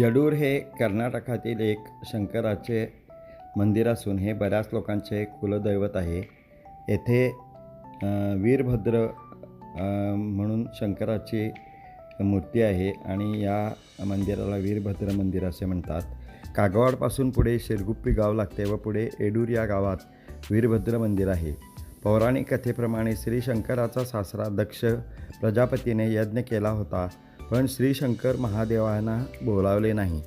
यडूर हे कर्नाटकातील एक शंकराचे मंदिर असून हे बऱ्याच लोकांचे कुलदैवत आहे. येथे वीरभद्र म्हणून शंकराची मूर्ती आहे आणि या मंदिराला वीरभद्र मंदिर असे म्हणतात. कागवाडपासून पुढे शिरगुप्पी गाव लागते व पुढे एडूर या गावात वीरभद्र मंदिर आहे. पौराणिक कथेप्रमाणे श्री शंकराचा सासरा दक्ष प्रजापतीने यज्ञ केला होता. पण श्री शंकर महादेवांना बोलावले नाही.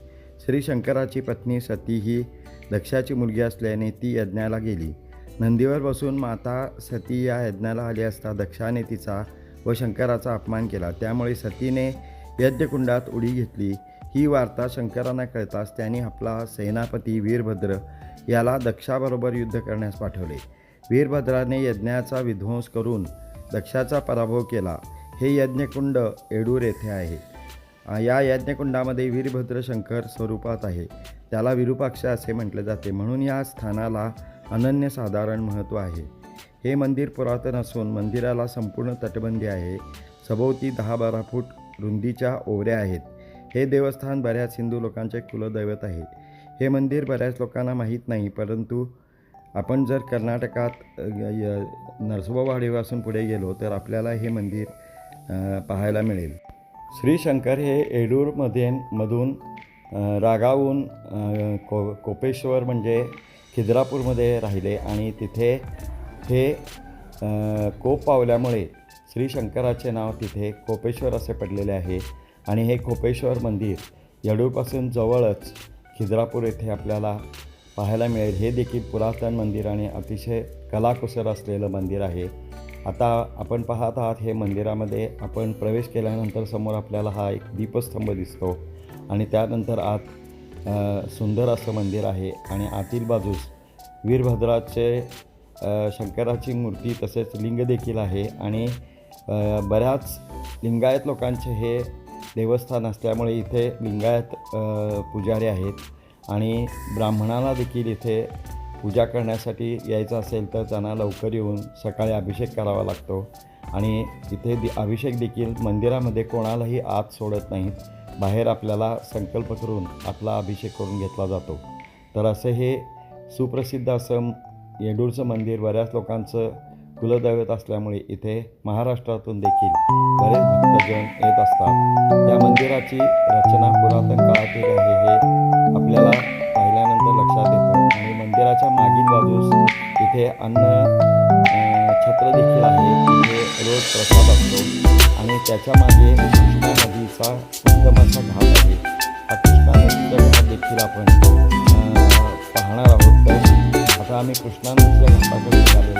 श्री शंकराची पत्नी सती ही दक्षाची मुलगी असल्याने ती यज्ञाला गेली. नंदीवर बसून माता सती या यज्ञाला आली असता दक्षाने तिचा व शंकराचा अपमान केला. त्यामुळे सतीने यज्ञकुंडात उडी घेतली. ही वार्ता शंकरांना कळताच त्यांनी आपला सेनापती वीरभद्र याला दक्षाबरोबर युद्ध करण्यास पाठवले. वीरभद्राने यज्ञाचा विध्वंस करून दक्षाचा पराभव केला. हे यज्ञकुंड एडूर येथे आहे. या यज्ञकुंडामध्ये वीरभद्र शंकर स्वरूपात आहे. त्याला विरूपाक्ष असे म्हटले जाते. म्हणून या स्थानाला अनन्यसाधारण महत्त्व आहे. हे मंदिर पुरातन असून मंदिराला संपूर्ण तटबंदी आहे. सभोवती दहा बारा फूट रुंदीच्या ओवऱ्या आहेत. हे देवस्थान बऱ्याच हिंदू लोकांचे कुलदैवत आहे. हे मंदिर बऱ्याच लोकांना माहीत नाही परंतु आपण जर कर्नाटकात य- नरसोबावाडीपासून पुढे गेलो तर आपल्याला हे मंदिर पाहायला मिळेल. श्री शंकर हे एडूरमध्ये मधून रागावून को कोपेश्वर म्हणजे खिद्रापूरमध्ये राहिले आणि तिथे हे कोप पावल्यामुळे श्री शंकराचे नाव तिथे कोपेश्वर असे पडलेले आहे आणि हे कोपेश्वर मंदिर येडूरपासून जवळच खिद्रापूर येथे आपल्याला पाहायला मिळेल. हे देखील पुरातन मंदिर आणि अतिशय कलाकुसर असलेलं मंदिर आहे. आता आपण पाहत आहात हे मंदिरामध्ये आपण प्रवेश केल्यानंतर समोर आपल्याला हा एक दीपस्तंभ दिसतो. आणि त्यानंतर आत सुंदर असं मंदिर आहे आणि आतील बाजूस वीरभद्राचे शंकराची मूर्ती तसेच लिंग देखील आहे. आणि बऱ्याच लिंगायत लोकांचे हे देवस्थान असल्यामुळे इथे लिंगायत पुजारी आहेत. आणि ब्राह्मणाला देखील इथे पूजा करण्यासाठी यायचं असेल तर त्यांना लवकर येऊन सकाळी अभिषेक करावा लागतो. आणि इथे दि अभिषेक देखील मंदिरामध्ये कोणालाही आत सोडत नाहीत. बाहेर आपल्याला संकल्प करून आपला अभिषेक करून घेतला जातो. तर असं हे सुप्रसिद्ध असं येडूरचं मंदिर बऱ्याच लोकांचं कुलदैवत असल्यामुळे इथे महाराष्ट्रातून देखील बरेच भक्तजन येत असतात. या मंदिराची रचना पुरातन काळातील आहे हे आपल्याला पाहिल्यानंतर लक्षात येतं. आणि मंदिराच्या मागील बाजूस तिथे अन्न छत्र देखील आहे. तिथे रोज प्रसाद असतो. आणि त्याच्यामागे कृष्णा नदीचा उत्तमाचा घाट आहे. हा कृष्णा नदीचा घाट देखील आपण पाहणार आहोत. तर आता आम्ही कृष्णा नदीच्या घाटाकडे